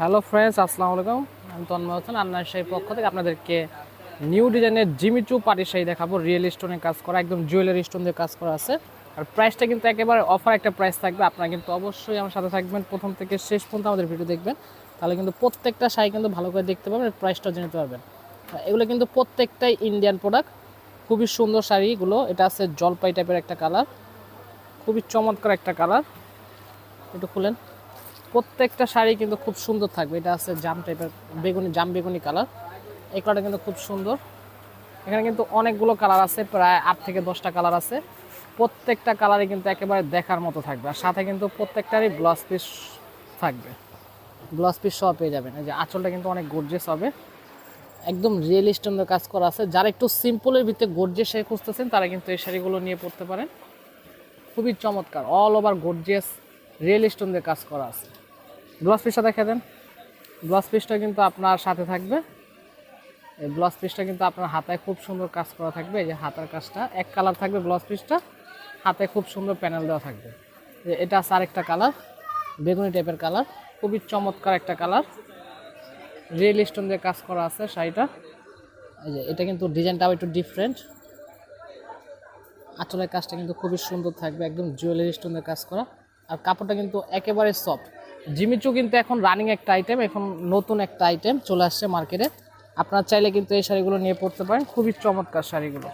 Hello friends আসসালামু আলাইকুম। আমি তন্ময় হোসেন আন্নার শাহীর পক্ষ থেকে আপনাদেরকে নিউ ডিজাইনের জিমিচু পাটি শাড়ি দেখাবো। রিয়েল স্টোনের কাজ করা, একদম জুয়েলারি স্টোন দিয়ে কাজ করা আছে। আর প্রাইসটা কিন্তু একেবারে অফার একটা প্রাইস থাকবে। আপনারা কিন্তু অবশ্যই আমার সাথে থাকবেন। প্রথম থেকে শেষ পর্যন্ত আমাদের ভিডিও দেখবেন। তাহলে কিন্তু প্রত্যেকটা শাড়ি কিন্তু ভালো করে দেখতে পাবেন প্রাইসটাও জেনে পারবেন। এগুলো কিন্তু প্রত্যেকটাই ইন্ডিয়ান প্রোডাক্ট খুবই সুন্দর শাড়িগুলো। এটা আছে জলপাই টাইপের একটা কালার খুবই চমৎকার একটা কালার একটু খুলেন। প্রত্যেকটা শাড়ি কিন্তু খুব সুন্দর থাকবে। এটা আছে জাম টাইপের বেগুনি, জাম বেগুনি কালার এই কালারটা কিন্তু খুব সুন্দর। এখানে কিন্তু অনেকগুলো কালার আছে, প্রায় আট থেকে দশটা কালার আছে। প্রত্যেকটা কালারই কিন্তু একেবারে দেখার মতো থাকবে। আর সাথে কিন্তু প্রত্যেকটারই ব্লাউজ পিস থাকবে। ব্লাউজ পিস সহ পেয়ে যাবেন। এই যে আঁচলটা কিন্তু অনেক গর্জেস হবে। একদম রিয়েল স্টোনের কাজ করা আছে। যারা একটু সিম্পলের ভিতরে গর্জেস শাড়ি খুঁজতেছেন, তারা কিন্তু এই শাড়িগুলো নিয়ে পড়তে পারেন। খুবই চমৎকার। All over gorgeous real stone দিয়ে কাজ করা আছে। ব্লাউজ পিসটা দেখে দেন। ব্লাউজ পিসটা কিন্তু আপনার সাথে থাকবে। এই ব্লাউজ পিসটা কিন্তু আপনার হাতায় খুব সুন্দর কাজ করা থাকবে। এই যে হাতার কাজটা, এক কালার থাকবে ব্লাউজ পিসটা হাতে খুব সুন্দর প্যানেল দেওয়া থাকবে। এটা আছে আরেকটা কালার বেগুনি টাইপের কালার খুবই চমৎকার একটা কালার রিয়েল স্টোন দিয়ে কাজ করা আছে শাড়িটা। এই যে এটা কিন্তু ডিজাইনটাও একটু ডিফারেন্ট আঁচলের কাজটা কিন্তু খুবই সুন্দর থাকবে, একদম জুয়েলারি স্টোনের কাজ করা। আর কাপড়টা কিন্তু একেবারে সফট জিমিচু কিন্তু এখন রানিং একটা আইটেম এখন নতুন একটা আইটেম চলে আসছে মার্কেটে আপনারা চাইলে কিন্তু এই শাড়িগুলো নিয়ে পড়তে পারেন, খুবই চমৎকার শাড়িগুলো।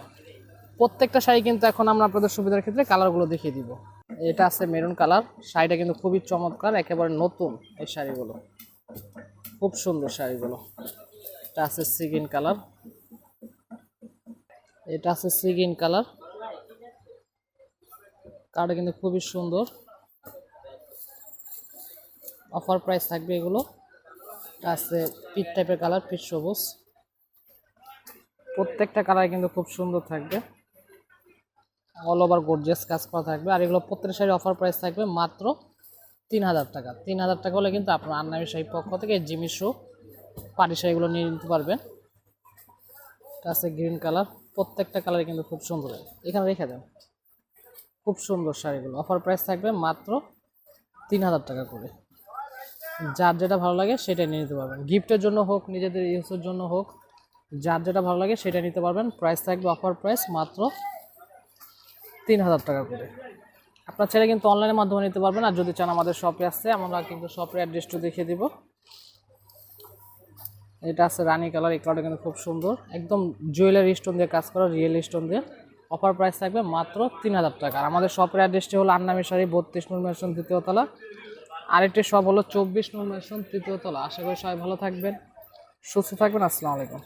প্রত্যেকটা শাড়ি কিন্তু এখন আমরা আপনাদের সুবিধার ক্ষেত্রে কালারগুলো দেখিয়ে দিব। এটা আছে মেরুন কালার শাড়িটা কিন্তু খুবই চমৎকার, একেবারে নতুন এই শাড়িগুলো। খুব সুন্দর শাড়িগুলো। এটা আছে সিগিন কালার এটা আছে সিগিন কালার কার্ডটা কিন্তু খুবই সুন্দর। অফার প্রাইস থাকবে এগুলো। আছে পিট টাইপের কালার, পিট সবুজ। প্রত্যেকটা কালার কিন্তু খুব সুন্দর থাকবে। অল ওভার গর্জিয়াস কাজ করা থাকবে। আর এগুলো প্রত্যেক শাড়ির অফার প্রাইস থাকবে মাত্র তিন হাজার টাকা। তিন হাজার টাকা হলে কিন্তু আপনার আন্নামি শাড়ির পক্ষ থেকে জিমি শো, পাটি শাড়িগুলো নিয়ে নিতে পারবেন। আছে গ্রিন কালার। প্রত্যেকটা কালার কিন্তু খুব সুন্দর। এখানে রেখে দেন। খুব সুন্দর শাড়িগুলো। অফার প্রাইস থাকবে মাত্র তিন হাজার টাকা করে। যার যেটা ভালো লাগে সেটাই নিয়ে নিতে পারবেন। গিফটের জন্য হোক, নিজেদের ইউজের জন্য হোক, যার যেটা ভালো লাগে সেটা নিতে পারবেন। প্রাইস থাকবে অফার প্রাইস মাত্র তিন হাজার টাকা করে। আপনার ছেলে কিন্তু অনলাইনের মাধ্যমে নিতে পারবেন। আর যদি চান আমাদের শপে আসছে আমরা কিন্তু শপের অ্যাড্রেসটা দেখিয়ে দিব। এটা আছে রানি কালার, এই কালারটা কিন্তু খুব সুন্দর। একদম জুয়েলারি স্টোন দিয়ে কাজ করা রিয়েল স্টোন দিয়ে। অফার প্রাইস থাকবে মাত্র তিন হাজার টাকা। আর আমাদের শপের অ্যাড্রেসটি হলো আন্নামি শাড়ি, বত্রিশ নম্বর মেশন দ্বিতীয় তলা। আরেকটি সব হলো চব্বিশ নম্বর তৃতীয় তলা। আশা করি সবাই ভালো থাকবেন, সুস্থ থাকবেন। আসসালামু আলাইকুম।